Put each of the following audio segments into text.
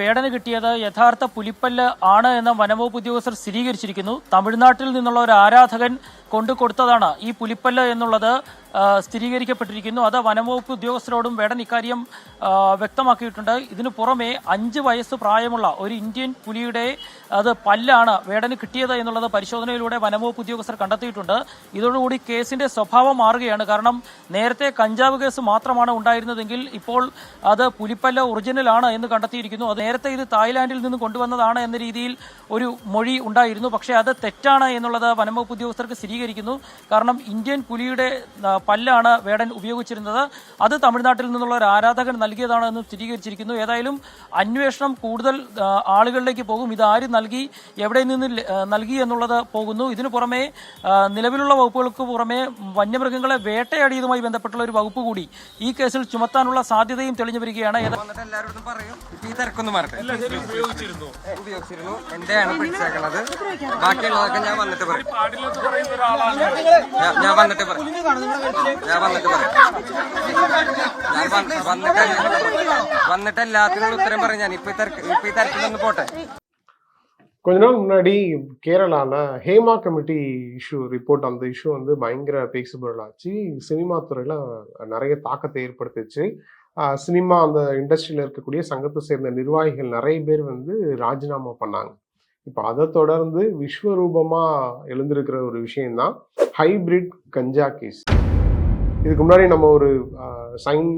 വേടന് കിട്ടിയത് യഥാർത്ഥ പുലിപ്പല്ല് ആണ് എന്ന് വനംവകുപ്പ് ഉദ്യോഗസ്ഥർ സ്ഥിരീകരിച്ചിരിക്കുന്നു. തമിഴ്നാട്ടിൽ നിന്നുള്ള ഒരു ആരാധകൻ കൊണ്ടു കൊടുത്തതാണ് ഈ പുലിപ്പല്ല് എന്നുള്ളത്. സ്ഥിരീകരിക്കപ്പെട്ടിരിക്കുന്നു. അത് വനംവകുപ്പ് ഉദ്യോഗസ്ഥരോടും വേടൻ ഇക്കാര്യം വ്യക്തമാക്കിയിട്ടുണ്ട്. ഇതിനു പുറമെ അഞ്ച് വയസ്സ് പ്രായമുള്ള ഒരു ഇന്ത്യൻ പുലിയുടെ അത് പല്ലാണ് വേടന് കിട്ടിയത് എന്നുള്ളത് പരിശോധനയിലൂടെ വനംവകുപ്പ് ഉദ്യോഗസ്ഥർ കണ്ടെത്തിയിട്ടുണ്ട്. ഇതോടുകൂടി കേസിന്റെ സ്വഭാവം മാറുകയാണ്. കാരണം നേരത്തെ കഞ്ചാവ് കേസ് മാത്രമാണ് ഉണ്ടായിരുന്നതെങ്കിൽ ഇപ്പോൾ അത് പുലിപ്പല്ല ഒറിജിനൽ ആണ് എന്ന് കണ്ടെത്തിയിരിക്കുന്നു. അത് നേരത്തെ ഇത് തായ്ലാന്റിൽ നിന്ന് കൊണ്ടുവന്നതാണ് എന്ന രീതിയിൽ ഒരു മൊഴി ഉണ്ടായിരുന്നു. പക്ഷേ അത് തെറ്റാണ് എന്നുള്ളത് വനംവകുപ്പ് ഉദ്യോഗസ്ഥർക്ക് സ്ഥിരീകരിക്കുന്നു. കാരണം ഇന്ത്യൻ പുലിയുടെ പല്ലാണ് വേടൻ ഉപയോഗിച്ചിരുന്നത്. അത് തമിഴ്നാട്ടിൽ നിന്നുള്ള ഒരു ആരാധകൻ നൽകിയതാണ് എന്ന് സ്ഥിരീകരിച്ചിരിക്കുന്നു. ഏതായാലും അന്വേഷണം കൂടുതൽ ആളുകളിലേക്ക് പോകും. ഇത് ആര് നൽകി എവിടെ നിന്ന് നൽകി എന്നുള്ളത് പോകുന്നു. ഇതിനു പുറമെ നിലവിലുള്ള വകുപ്പുകൾക്ക് പുറമെ വന്യമൃഗങ്ങളെ വേട്ടയാടിയതുമായി ബന്ധപ്പെട്ടുള്ള ഒരു വകുപ്പ് കൂടി ഈ കേസിൽ ചുമത്താനുള്ള സാധ്യതയും തെളിഞ്ഞു വരികയാണ്. ബാക്കിയുള്ളതൊക്കെ ഞാൻ വന്നിട്ട് പറയും. ഞാൻ- ഞാൻ വന്നിട്ട് പറയും വന്നിട്ട് പറയും ഞാൻ വന്ന്- വന്നിട്ട് വന്നിട്ട് എല്ലാത്തിനും ഉത്തരം പറയും ഞാൻ ഇപ്പൊ ഈ തിരക്ക് ഇപ്പൊ ഈ തിരക്കിലൊന്ന് പോട്ടെ கொஞ்ச நாள் முன்னாடி கேரளால ஹேமா கமிட்டி இஷ்யூ ரிப்போர்ட் அந்த இஷ்யூ வந்து பயங்கர பேசுபொருள் ஆச்சு சினிமா துறையில நிறைய தாக்கத்தை ஏற்படுத்துச்சு ஆஹ் சினிமா அந்த இண்டஸ்ட்ரியில இருக்கக்கூடிய சங்கத்தை சேர்ந்த நிர்வாகிகள் நிறைய பேர் வந்து ராஜினாமா பண்ணாங்க இப்போ அதை தொடர்ந்து விஸ்வரூபமா எழுந்திருக்கிற ஒரு விஷயம்தான் ஹைபிரிட் கஞ்சா கேஸ் இதுக்கு முன்னாடி நம்ம ஒரு சைன்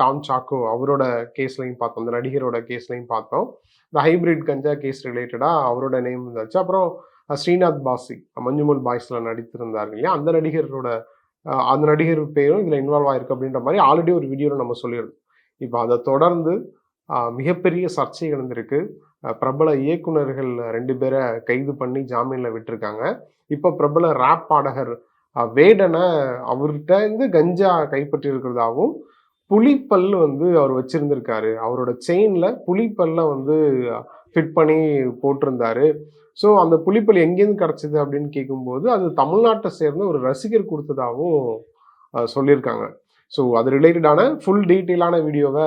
டாம் சாக்கோ அவரோட கேஸ்லையும் பார்த்தோம். அந்த நடிகரோட கேஸ்லையும் பார்த்தோம். இந்த ஹைபிரிட் கஞ்சா கேஸ் ரிலேட்டடாக அவரோட நேம் இருந்துச்சு அப்புறம் ஸ்ரீநாத் பாசி மஞ்சுமல் பாய்ஸில் நடித்திருந்தார் இல்லையா? அந்த நடிகரோட அந்த நடிகர் பேரும் இதில் இன்வால்வ் ஆயிருக்கு அப்படின்ற மாதிரி ஆல்ரெடி ஒரு வீடியோவில் நம்ம சொல்லியிருந்தோம். இப்போ அதை தொடர்ந்து மிகப்பெரிய சர்ச்சை எழுந்திருக்கு. பிரபல இயக்குநர்கள் ரெண்டு பேரை கைது பண்ணி ஜாமீனில் விட்டுருக்காங்க. இப்போ பிரபல ரேப் பாடகர் வேடனை அவர்கிட்ட இருந்து கஞ்சா கைப்பற்றி இருக்கிறதாவும் புலிப்பல் வந்து அவர் வச்சிருந்திருக்காரு. அவரோட செயின்ல புலிப்பல்ல வந்து ஃபிட் பண்ணி போட்டிருந்தாரு. ஸோ அந்த புலிப்பல் எங்கேருந்து கிடச்சிது அப்படின்னு கேட்கும்போது அது தமிழ்நாட்டை சேர்ந்த ஒரு ரசிகர் கொடுத்ததாகவும் சொல்லியிருக்காங்க. ஸோ அது ரிலேட்டடான ஃபுல் டீட்டெயிலான வீடியோவை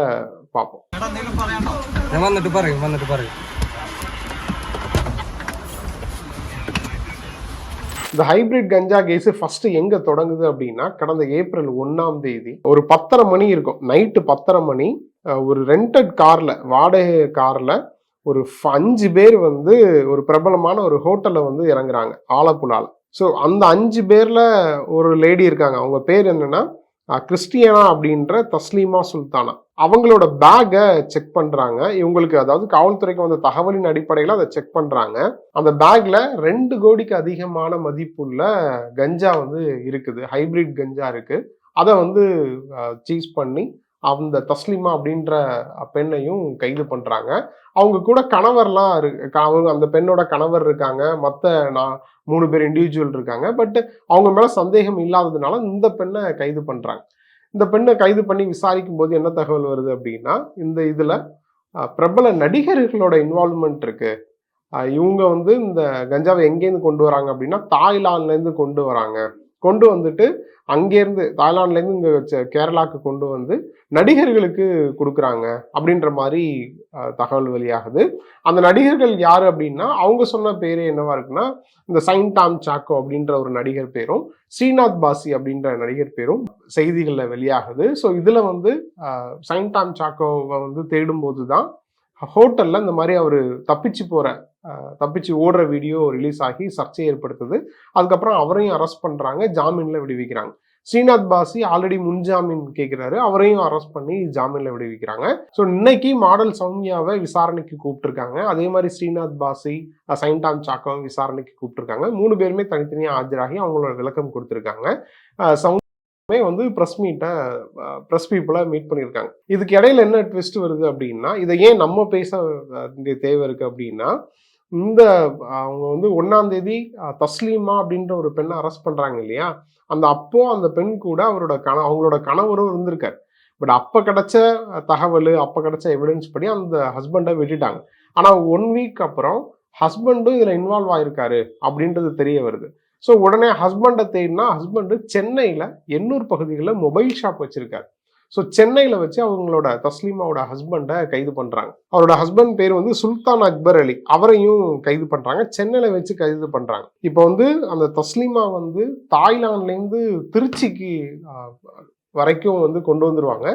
பார்ப்போம். இந்த ஹைபிரிட் கஞ்சா கேஸ் ஃபர்ஸ்ட் எங்க தொடங்குது அப்படின்னா கடந்த ஏப்ரல் ஒன்னாம் தேதி ஒரு பத்தரை மணி இருக்கும். நைட்டு பத்தரை மணி ஒரு ரெண்டட் கார்ல வாடகை கார்ல ஒரு அஞ்சு பேர் வந்து ஒரு பிரபலமான ஒரு ஹோட்டல்ல வந்து இறங்குறாங்க ஆலப்புழால. ஸோ அந்த அஞ்சு பேர்ல ஒரு லேடி இருக்காங்க. அவங்க பேர் என்னன்னா கிறிஸ்டியனா கிறிஸ்டியானா அப்படின்ற தஸ்லீமா சுல்தானா. அவங்களோட பேக்கை செக் பண்றாங்க. இவங்களுக்கு அதாவது காவல்துறைக்கு வந்த தகவலின் அடிப்படையில் அதை செக் பண்றாங்க. அந்த பேக்ல ரெண்டு கோடிக்கு அதிகமான மதிப்புள்ள கஞ்சா வந்து இருக்குது. ஹைபிரிட் கஞ்சா இருக்கு. அதை வந்து சீஸ் பண்ணி அந்த தஸ்லிமா அப்படின்ற பெண்ணையும் கைது பண்றாங்க. அவங்க கூட கணவர்லாம் இருக்கு அவங்க அந்த பெண்ணோட கணவர் இருக்காங்க. மற்ற நான் மூணு பேர் இண்டிவிஜுவல் இருக்காங்க. பட் அவங்க மேல சந்தேகம் இல்லாததுனால இந்த பெண்ணை கைது பண்றாங்க. இந்த பெண்ணை கைது பண்ணி விசாரிக்கும் போது என்ன தகவல் வருது அப்படின்னா இந்த இதில் பிரபல நடிகர்களோட இன்வால்வ்மெண்ட் இருக்கு. இவங்க வந்து இந்த கஞ்சாவை எங்கேருந்து கொண்டு வராங்க அப்படின்னா தாய்லாந்துலேருந்து கொண்டு வராங்க. கொண்டு வந்துட்டு அங்கேருந்து தாய்லாந்துலேருந்து இங்கே கேரளாவுக்கு கொண்டு வந்து நடிகர்களுக்கு கொடுக்குறாங்க அப்படின்ற மாதிரி தகவல் வெளியாகுது. அந்த நடிகர்கள் யார் அப்படின்னா அவங்க சொன்ன பேர் என்னவா இருக்குன்னா இந்த சைன் டாம் சாக்கோ அப்படின்ற ஒரு நடிகர் பேரும் ஸ்ரீநாத் பாசி அப்படின்ற நடிகர் பேரும் செய்திகளில் வெளியாகுது. ஸோ இதில் வந்து சைன் டாம் சாக்கோவை வந்து தேடும்போது தான் ஹோட்டலில் இந்த மாதிரி அவர் தப்பிச்சு போகிற தப்பிச்சு ஓடுற வீடியோ ரிலீஸ் ஆகி சர்ச்சை ஏற்படுத்துது. அதுக்கப்புறம் அவரையும் அரெஸ்ட் பண்றாங்க ஜாமீன்ல விடுவிக்கிறாங்க. ஸ்ரீநாத் பாசி ஆல்ரெடி முன்ஜாமீன் கேட்கிறாரு அவரையும் அரெஸ்ட் பண்ணி ஜாமீன்ல விடுவிக்கிறாங்க. ஸோ இன்னைக்கு மாடல் சௌமியாவை விசாரணைக்கு கூப்பிட்டுருக்காங்க. அதே மாதிரி ஸ்ரீநாத் பாசி சைன்டாம் சாக்கம் விசாரணைக்கு கூப்பிட்டுருக்காங்க. மூணு பேருமே தனித்தனியாக ஆஜராகி அவங்களோட விளக்கம் கொடுத்துருக்காங்க. சௌ சௌமியாவே வந்து ப்ரெஸ் மீட்டை ப்ரெஸ் பீப்புளாக மீட் பண்ணியிருக்காங்க. இதுக்கு இடையில என்ன ட்விஸ்ட் வருது அப்படின்னா இதை ஏன் நம்ம பேச வேண்டிய தேவை இருக்குது அப்படின்னா இந்த அவங்க வந்து ஒன்றாம் தேதி தஸ்லீமா அப்படின்ற ஒரு பெண்ணை அரெஸ்ட் பண்ணுறாங்க இல்லையா? அந்த அப்போ அந்த பெண் கூட அவரோட கண அவங்களோட கணவரும் இருந்திருக்கார். பட் அப்போ கிடைச்ச தகவல் அப்போ கிடைச்ச எவிடன்ஸ் படி அந்த ஹஸ்பண்டை விட்டுட்டாங்க. ஆனால் ஒன் வீக் அப்புறம் ஹஸ்பண்டும் இதில் இன்வால்வ் ஆயிருக்காரு அப்படின்றது தெரிய வருது. ஸோ உடனே ஹஸ்பண்டை தேடினா ஹஸ்பண்டு சென்னையில் எண்ணூர் பகுதிகளில் மொபைல் ஷாப் வச்சுருக்காரு. ஸோ சென்னையில் வச்சு அவங்களோட தஸ்லீமாவோட ஹஸ்பண்டை கைது பண்ணுறாங்க அவரோட ஹஸ்பண்ட் பேர் வந்து சுல்தான் அக்பர் அலி. அவரையும் கைது பண்ணுறாங்க சென்னையில் வச்சு கைது பண்ணுறாங்க இப்போ வந்து அந்த தஸ்லீமா வந்து தாய்லாந்துலேருந்து திருச்சிக்கு வரைக்கும் வந்து கொண்டு வந்துருவாங்க.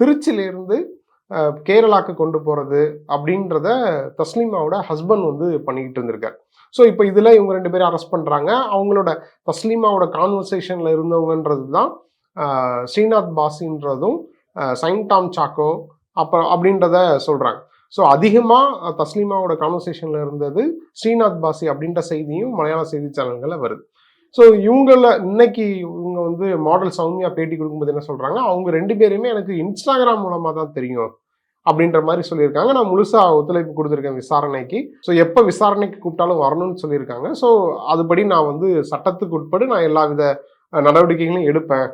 திருச்சியிலேருந்து கேரளாக்கு கொண்டு போகிறது அப்படின்றத தஸ்லீமாவோட ஹஸ்பண்ட் வந்து பண்ணிக்கிட்டு இருந்திருக்கார். ஸோ இப்போ இதில் இவங்க ரெண்டு பேரும் அரெஸ்ட் பண்ணுறாங்க அவங்களோட தஸ்லீமாவோட கான்வர்சேஷனில் இருந்தவங்கன்றது தான் ஸ்ரீநாத் பாசின்றதும் சைன் டாம் சாக்கோ அப்புறம் அப்படின்றத சொல்கிறாங்க ஸோ அதிகமாக தஸ்லீமாவோட கான்வர்சேஷனில் இருந்தது ஸ்ரீநாத் பாசி அப்படின்ற செய்தியும் மலையாள செய்தி சேனல்களில் வருது. ஸோ இவங்கள இன்னைக்கு இவங்க வந்து மாடல் சௌமியா பேட்டி கொடுக்கும்போது என்ன சொல்கிறாங்க அவங்க ரெண்டு பேருமே எனக்கு இன்ஸ்டாகிராம் மூலமாக தான் தெரியும் அப்படின்ற மாதிரி சொல்லியிருக்காங்க. நான் முழுசாக ஒத்துழைப்பு கொடுத்துருக்கேன் விசாரணைக்கு. ஸோ எப்போ விசாரணைக்கு கூப்பிட்டாலும் வரணும்னு சொல்லியிருக்காங்க. ஸோ அதுபடி நான் வந்து சட்டத்துக்கு உட்பட்டு நான் எல்லா வித நடவடிக்கைகளையும் எடுப்பேன்.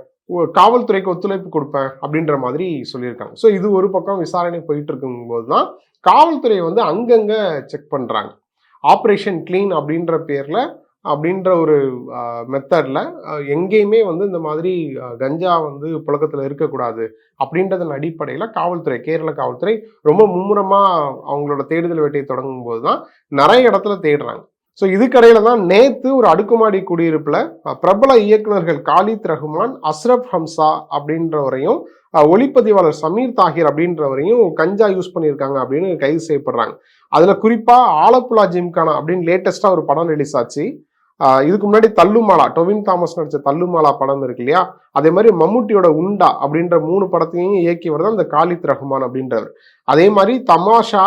காவல்துறைக்கு ஒத்துழைப்பு கொடுப்பேன் அப்படின்ற மாதிரி சொல்லியிருக்காங்க. ஸோ இது ஒரு பக்கம் விசாரணை போயிட்டு இருக்கும்போது தான் காவல்துறை வந்து அங்கங்கே செக் பண்ணுறாங்க ஆப்ரேஷன் க்ளீன் அப்படின்ற பேரில் அப்படின்ற ஒரு மெத்தடில் எங்கேயுமே வந்து இந்த மாதிரி கஞ்சா வந்து புழக்கத்தில் இருக்கக்கூடாது அப்படின்றதன் அடிப்படையில் காவல்துறை கேரள காவல்துறை ரொம்ப மும்முரமாக அவங்களோட தேடுதல் வேட்டையை தொடங்கும் போது தான் நிறைய இடத்துல தேடுறாங்க. ஸோ இதுக்கடையில் தான் நேற்று ஒரு அடுக்குமாடி குடியிருப்பில் பிரபல இயக்குனர்கள் காலித் ரஹ்மான் அஸ்ரப் ஹம்சா அப்படின்றவரையும் ஒளிப்பதிவாளர் சமீர் தாகிர் அப்படின்றவரையும் கஞ்சா யூஸ் பண்ணியிருக்காங்க அப்படின்னு கைது செய்யப்படுறாங்க. அதில் குறிப்பாக ஆலப்புழா ஜிம்கானா அப்படின்னு லேட்டஸ்ட்டாக ஒரு படம் ரிலீஸ் ஆச்சு. இதுக்கு முன்னாடி தள்ளுமாலா டொவின் தாமஸ் நடிச்ச தள்ளுமாலா படம் இருக்கு இல்லையா? அதே மாதிரி மம்முட்டியோட உண்டா அப்படின்ற மூணு படத்தையும் இயக்கியவர் தான் இந்த காலித் ரஹ்மான் அப்படின்றவர் அதே மாதிரி தமாஷா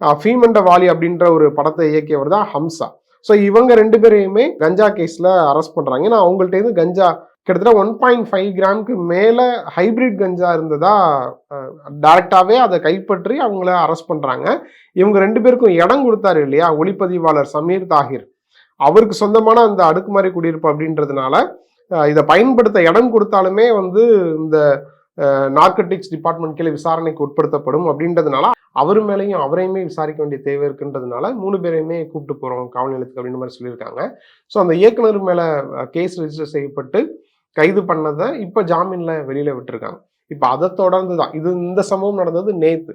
ஃபீமண்ட வாலி அப்படின்ற ஒரு படத்தை இயக்கியவர் தான் ஹம்சா. ஸோ இவங்க ரெண்டு பேரையுமே கஞ்சா கேஸில் அரெஸ்ட் பண்ணுறாங்க ஏன்னா அவங்கள்ட்ட இருந்து கஞ்சா கிட்டத்தட்ட ஒன் பாயிண்ட் ஃபைவ் கிராம்க்கு மேலே ஹைபிரிட் கஞ்சா இருந்ததா டைரக்டாவே அதை கைப்பற்றி அவங்கள அரெஸ்ட் பண்ணுறாங்க இவங்க ரெண்டு பேருக்கும் இடம் கொடுத்தாரு இல்லையா? ஒளிப்பதிவாளர் சமீர் தாகிர். அவருக்கு சொந்தமான அந்த அடுக்குமாறி குடியிருப்பு அப்படின்றதுனால இதை பயன்படுத்த இடம் கொடுத்தாலுமே வந்து இந்த நார்கட்டிக்ஸ் டிபார்ட்மெண்ட் கீழே விசாரணைக்கு உட்படுத்தப்படும் அப்படின்றதுனால அவர் மேலேயும் அவரையுமே விசாரிக்க வேண்டிய தேவை இருக்குன்றதுனால மூணு பேரையுமே கூப்பிட்டு போகிறோம் காவல் நிலையத்துக்கு அப்படின்ற மாதிரி சொல்லியிருக்காங்க. ஸோ அந்த இயக்குனர் மேலே கேஸ் ரெஜிஸ்டர் செய்யப்பட்டு கைது பண்ணதை இப்போ ஜாமீனில் வெளியில் விட்டுருக்காங்க. இப்போ அதை தொடர்ந்து தான் இது இந்த சம்பவம் நடந்தது நேத்து.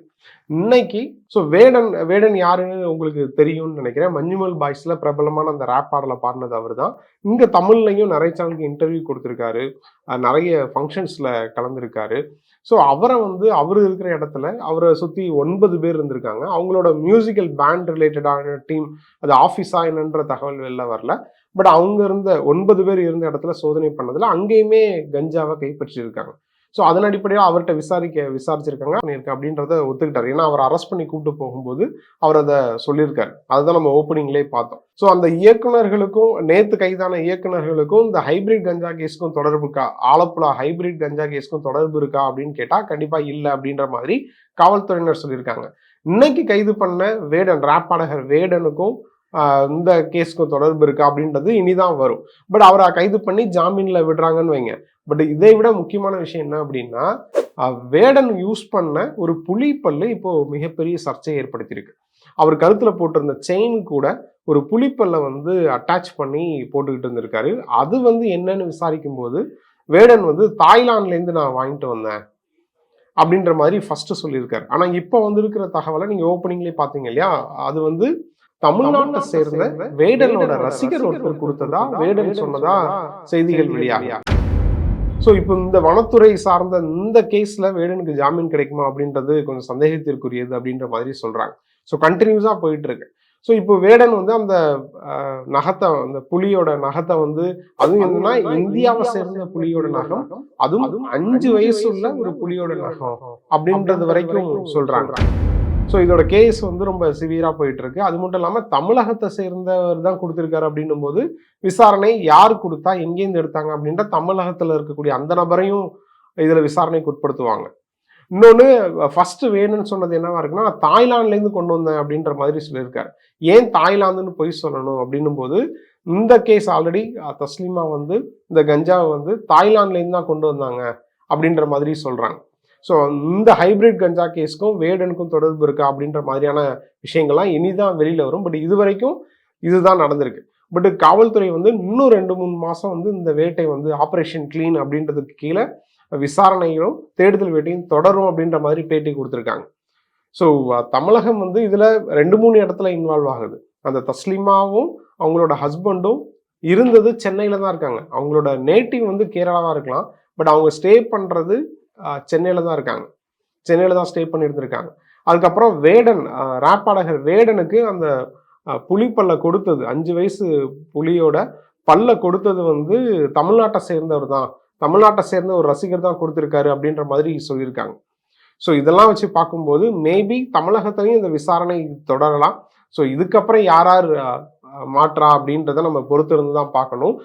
இன்னைக்கு ஸோ வேடன் வேடன் யாருன்னு உங்களுக்கு தெரியும்னு நினைக்கிறேன். மஞ்சுமல் பாய்ஸ்ல பிரபலமான அந்த ரேப் பாடலை பாடினது அவர் தான் இங்க தமிழ்லையும் நிறைய சேனலுக்கு இன்டர்வியூ கொடுத்துருக்காரு. நிறைய ஃபங்க்ஷன்ஸ்ல கலந்துருக்காரு. ஸோ அவரை வந்து அவர் இருக்கிற இடத்துல அவரை சுற்றி ஒன்பது பேர் இருந்திருக்காங்க. அவங்களோட மியூசிக்கல் பேண்ட் ரிலேட்டடான டீம் அது ஆஃபீஸா என்னன்ற தகவல் வெளில வரல. பட் அவங்க இருந்த ஒன்பது பேர் இருந்த இடத்துல சோதனை பண்ணதில் அங்கேயுமே கஞ்சாவை கைப்பற்றியிருக்காங்க. ஸோ அதன் அடிப்படையில் அவர்கிட்ட விசாரிக்க விசாரிச்சிருக்காங்க. பண்ணியிருக்கேன் அப்படின்றத ஒத்துக்கிட்டார். ஏன்னா அவர் அரெஸ்ட் பண்ணி கூப்பிட்டு போகும்போது அவர் அதை சொல்லியிருக்காரு. அதுதான் நம்ம ஓப்பனிங்லேயே பார்த்தோம். ஸோ அந்த இயக்குனர்களுக்கும் நேற்று கைதான இயக்குனர்களுக்கும் இந்த ஹைபிரிட் கஞ்சா கேஸ்க்கும் தொடர்பு இருக்கா? ஆலப்புழா ஹைபிரிட் கஞ்சா கேஸ்க்கும் தொடர்பு இருக்கா? அப்படின்னு கேட்டால் கண்டிப்பாக இல்லை அப்படின்ற மாதிரி காவல்துறையினர் சொல்லியிருக்காங்க. இன்னைக்கு கைது பண்ண வேடன் ராப்பாடகர் வேடனுக்கும் இந்த கேஸ்க்கும் தொடர்பு இருக்கா அப்படின்றது இனிதான் வரும். பட் அவரை கைது பண்ணி ஜாமீன்ல விடுறாங்கன்னு வைங்க. பட் இதை விட முக்கியமான விஷயம் என்ன அப்படின்னா வேடன் யூஸ் பண்ண ஒரு புலி பல்லு இப்போ மிகப்பெரிய சர்ச்சையை ஏற்படுத்தியிருக்கு. அவர் கழுத்துல போட்டிருந்த செயின் கூட ஒரு புலிப்பல்ல வந்து அட்டாச் பண்ணி போட்டுக்கிட்டு இருந்திருக்காரு. அது வந்து என்னன்னு விசாரிக்கும் போது வேடன் வந்து தாய்லாந்துல இருந்து நான் வாங்கிட்டு வந்தேன். அப்படின்ற மாதிரி ஃபர்ஸ்ட் சொல்லியிருக்காரு. ஆனா இப்போ வந்திருக்கிற தகவலை நீங்க ஓப்பனிங்லேயே பாத்தீங்க இல்லையா? அது வந்து தமிழ்நாட்டை சேர்ந்த வேடனோட ரசிகர் ஒருத்தர் கொடுத்ததா வேடன் சொன்னதா செய்திகள் வெளியாகும் ஸோ இப்போ இந்த வனத்துறை சார்ந்த இந்த கேஸ்ல வேடனுக்கு ஜாமீன் கிடைக்குமா அப்படின்றது கொஞ்சம் சந்தேகத்திற்குரியது அப்படின்ற மாதிரி சொல்றாங்க. ஸோ கண்டினியூஸா போயிட்டு இருக்கு. ஸோ இப்போ வேடன் வந்து அந்த நகத்தை அந்த புலியோட நகத்தை வந்து அதுவும் என்னன்னா இந்தியாவை சேர்ந்த புலியோட நகம் அதுவும் அஞ்சு வயசு உள்ள ஒரு புலியோட நகம் அப்படின்றது வரைக்கும் சொல்றாங்க. ஸோ இதோட கேஸ் வந்து ரொம்ப சிவியராக போயிட்டு இருக்கு அது மட்டும் இல்லாமல் தமிழகத்தை சேர்ந்தவர் தான் கொடுத்துருக்காரு அப்படின்னும் போது விசாரணை யார் கொடுத்தா எங்கேருந்து எடுத்தாங்க அப்படின்ற தமிழகத்தில் இருக்கக்கூடிய அந்த நபரையும் இதில் விசாரணைக்கு உட்படுத்துவாங்க. இன்னொன்று ஃபஸ்ட்டு வேணும்னு சொன்னது என்னவா இருக்குன்னா தாய்லாந்துலேருந்து கொண்டு வந்தேன் அப்படின்ற மாதிரி சொல்லியிருக்காரு. ஏன் தாய்லாந்துன்னு பொய் சொல்லணும் அப்படின்னும் போது இந்த கேஸ் ஆல்ரெடி தஸ்லீமா வந்து இந்த கஞ்சாவை வந்து தாய்லாந்துலேருந்து தான் கொண்டு வந்தாங்க அப்படின்ற மாதிரி சொல்கிறாங்க ஸோ இந்த ஹைபிரிட் கஞ்சா கேஸ்க்கும் வேடனுக்கும் தொடர்பு இருக்கா அப்படின்ற மாதிரியான விஷயங்கள்லாம் இனிதான் வெளியில் வரும். பட் இது வரைக்கும் இதுதான் நடந்திருக்கு. பட் காவல்துறை வந்து இன்னும் ரெண்டு மூணு மாதம் வந்து இந்த வேட்டை வந்து ஆப்ரேஷன் க்ளீன் அப்படின்றதுக்கு கீழே விசாரணைகளும் தேடுதல் வேட்டையும் தொடரும் அப்படின்ற மாதிரி பேட்டி கொடுத்துருக்காங்க. ஸோ தமிழகம் வந்து இதில் ரெண்டு மூணு இடத்துல இன்வால்வ் ஆகுது. அந்த தஸ்லிமாவும் அவங்களோட ஹஸ்பண்டும் இருந்தது சென்னையில் தான் இருக்காங்க. அவங்களோட நேட்டிவ் வந்து கேரளாவாக இருக்கலாம். பட் அவங்க ஸ்டே பண்ணுறது சென்னையில் தான் இருக்காங்க. சென்னையில் தான் ஸ்டே பண்ணி இருந்திருக்காங்க. அதுக்கப்புறம் வேடன் ராப்பாடகர் பாடகர் வேடனுக்கு அந்த புலி புலிப்பல்ல கொடுத்தது. அஞ்சு வயசு புலியோட பல்ல கொடுத்தது வந்து தமிழ்நாட்டை சேர்ந்தவர் தான். தமிழ்நாட்டை சேர்ந்த ஒரு ரசிகர் தான் கொடுத்துருக்காரு அப்படின்ற மாதிரி சொல்லியிருக்காங்க. ஸோ இதெல்லாம் வச்சு பார்க்கும்போது மேபி தமிழகத்திலையும் இந்த விசாரணை தொடரலாம். ஸோ இதுக்கப்புறம் யார் யார் மாற்றா அப்படின்றத நம்ம பொறுத்திருந்து தான் பார்க்கணும்.